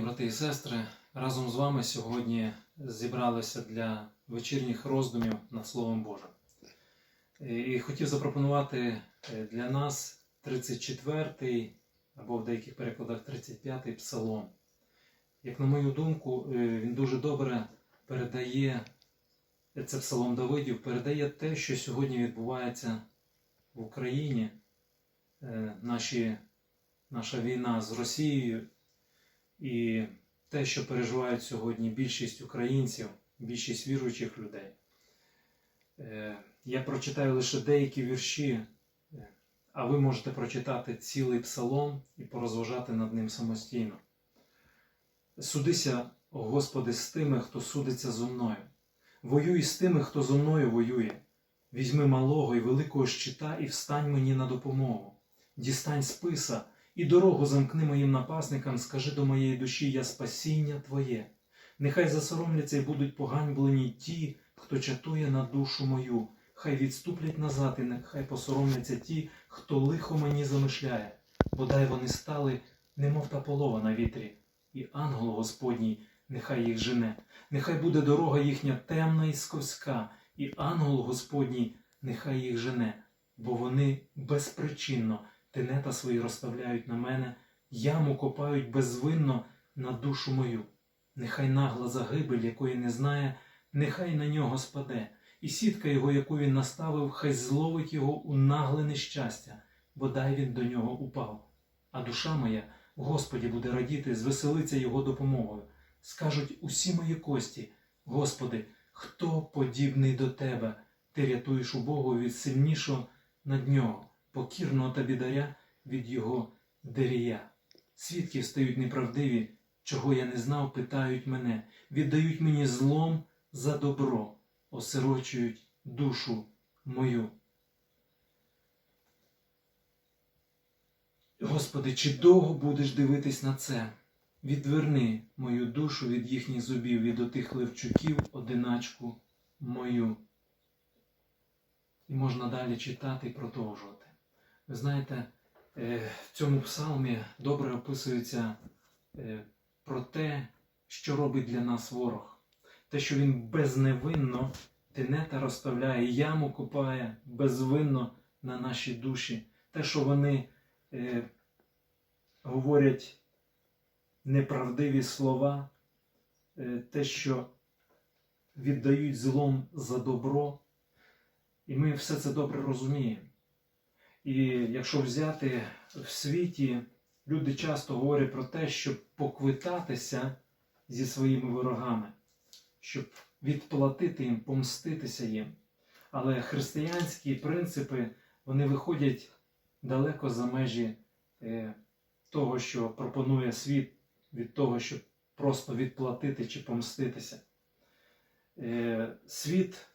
брати і сестри, разом з вами сьогодні зібралися для вечірніх роздумів над Словом Божим. І хотів запропонувати е, для нас 34-й, або в деяких перекладах 35-й псалом. Як на мою думку, е, він дуже добре передає, це псалом Давидів, передає те, що сьогодні відбувається в Україні, е, наші, наша війна з Росією і те, що переживають сьогодні більшість українців, більшість віруючих людей. Е, Я прочитаю лише деякі вірші, е, а ви можете прочитати цілий псалом і порозважати над ним самостійно. Судися, Господи, з тими, хто судиться зо мною. Воюй з тими, хто зо мною воює. Візьми малого і великого щита і встань мені на допомогу. Дістань списа і дорогу замкни моїм напасникам, скажи до моєї душі, я спасіння Твоє. Нехай засоромляться і будуть поганьблені ті, хто чатує на душу мою. Хай відступлять назад, і нехай посоромляться ті, хто лихо мені замишляє. Бодай вони стали, немов та полова на вітрі, і ангел Господній нехай їх жене. Нехай буде дорога їхня темна і сковська, і ангел Господній нехай їх жене, бо вони безпричинно тенета свої розставляють на мене, яму копають безвинно на душу мою. Нехай нагла загибель, якої не знає, нехай на нього спаде, і сітка його, яку він наставив, хай зловить його у нагле нещастя, бодай він до нього упав. А душа моя Господі буде радіти, звеселиться його допомогою. Скажуть усі мої кості, Господи, хто подібний до Тебе? Ти рятуєш убогого від сильнішого над нього, покірного та бідаря від його дерія. Свідки стають неправдиві, чого я не знав, питають мене, віддають мені злом за добро, осирочують душу мою. Господи, чи довго будеш дивитись на це? Відверни мою душу від їхніх зубів, від отих левчуків, одиначку мою. І можна далі читати і продовжувати. Ви знаєте, е, в цьому псалмі добре описується е, про те, що робить для нас ворог. Те, що він безневинно тенета розставляє, яму копає безвинно на наші душі. Те, що вони е, говорять неправдиві слова, е, те, що віддають злом за добро. І ми все це добре розуміємо. І якщо взяти в світі, люди часто говорять про те, щоб поквитатися зі своїми ворогами, щоб відплатити їм, помститися їм. Але християнські принципи вони виходять далеко за межі е, того, що пропонує світ, від того, щоб просто відплатити чи помститися. Е, світ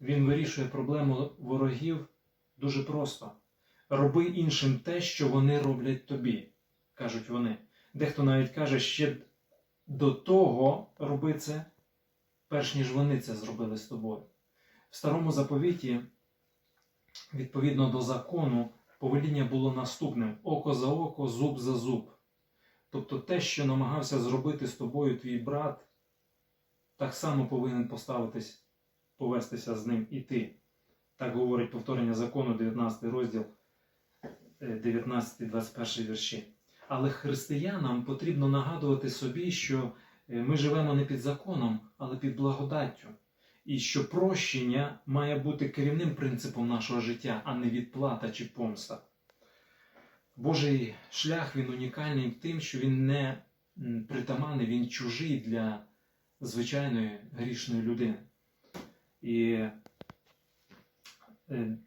він вирішує проблему ворогів дуже просто. Роби іншим те, що вони роблять тобі, кажуть вони. Дехто навіть каже, ще до того роби це, перш ніж вони це зробили з тобою. В старому заповіті, відповідно до закону, повеління було наступним: око за око, зуб за зуб. Тобто те, що намагався зробити з тобою твій брат, так само повинен поставитись повестися з ним і ти. Так говорить повторення закону, 19 розділ, 19-21 вірші. Але християнам потрібно нагадувати собі, що е, ми живемо не під законом, але під благодаттю. І що прощення має бути керівним принципом нашого життя, а не відплата чи помста. Божий шлях він унікальний тим, що він не притаманний, він чужий для звичайної грішної людини. І е,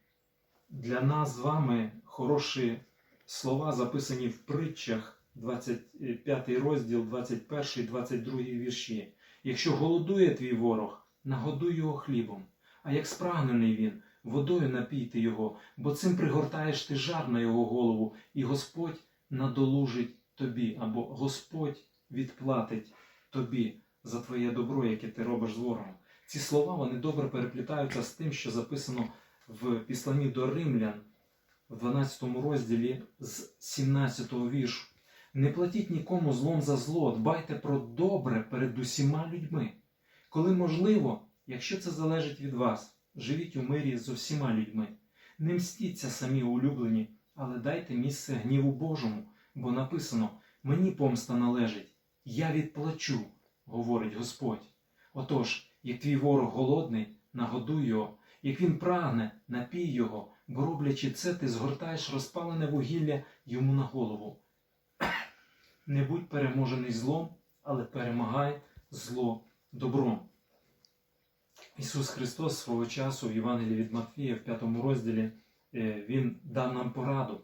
для нас з вами хороші слова записані в притчах, 25 розділ, 21, 22 вірші. Якщо голодує твій ворог, нагодуй його хлібом, а як спрагнений він, водою напійте його, бо цим пригортаєш ти жар на його голову, і Господь надолужить тобі, або Господь відплатить тобі за твоє добро, яке ти робиш з ворогом. Ці слова вони добре переплітаються з тим, що записано в післанні до римлян в 12 розділі з 17 віршу. Не платіть нікому злом за зло, дбайте про добре перед усіма людьми. Коли можливо, якщо це залежить від вас, живіть у мирі з усіма людьми. Не мстіться самі улюблені, але дайте місце гніву Божому, бо написано: мені помста належить, я відплачу, говорить Господь. Отож, як твій ворог голодний, нагодуй його, як він прагне, напій його, бо роблячи це, ти згортаєш розпалене вугілля йому на голову. Не будь переможений злом, але перемагай зло добром. Ісус Христос свого часу в Євангелії від Матфія в п'ятому розділі е, Він дав нам пораду.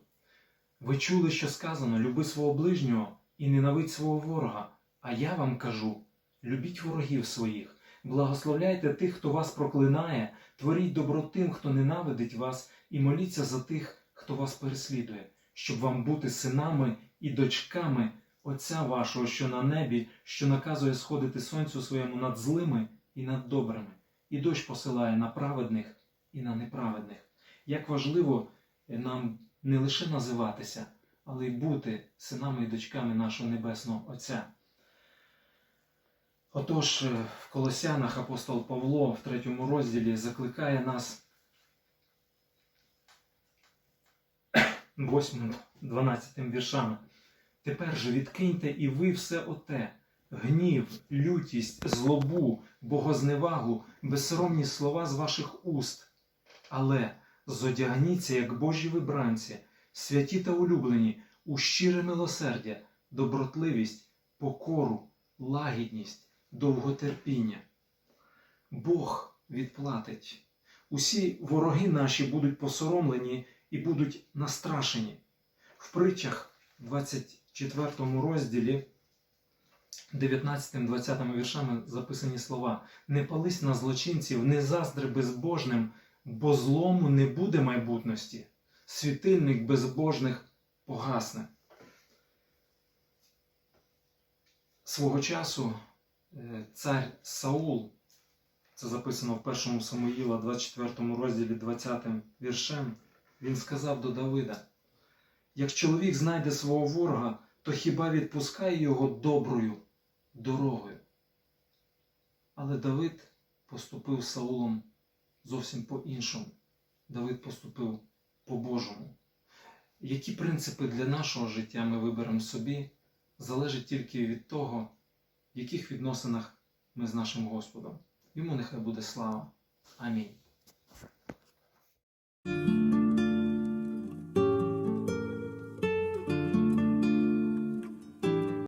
Ви чули, що сказано: люби свого ближнього і ненавидь свого ворога. А я вам кажу: любіть ворогів своїх, благословляйте тих, хто вас проклинає, творіть добро тим, хто ненавидить вас, і моліться за тих, хто вас переслідує, щоб вам бути синами і дочками Отця вашого, що на небі, що наказує сходити сонцю своєму над злими і над добрими, і дощ посилає на праведних і на неправедних. Як важливо нам не лише називатися, але й бути синами і дочками нашого Небесного Отця. Отож, е, в Колосянах апостол Павло в третьому розділі закликає нас 8-12 віршами. Тепер же відкиньте і ви все оте, гнів, лютість, злобу, богозневагу, безсоромні слова з ваших уст. Але зодягніться, як Божі вибранці, святі та улюблені, у щире милосердя, добротливість, покору, лагідність, довготерпіння. Бог відплатить. Усі вороги наші будуть посоромлені і будуть настрашені. В притчах 24 розділі 19-20 віршами записані слова: Не пались на злочинців, не заздри безбожним, бо злому не буде майбутності. Світильник безбожних погасне. Свого часу цар Саул, це записано в 1 Самуїла, 24 розділі 20 віршем, він сказав до Давида. Як чоловік знайде свого ворога, то хіба відпускає його доброю дорогою? Але Давид поступив Саулом зовсім по-іншому. Давид поступив по-божому. Які принципи для нашого життя ми виберемо собі, залежить тільки від того, в яких відносинах ми з нашим Господом. Йому нехай буде слава. Амінь.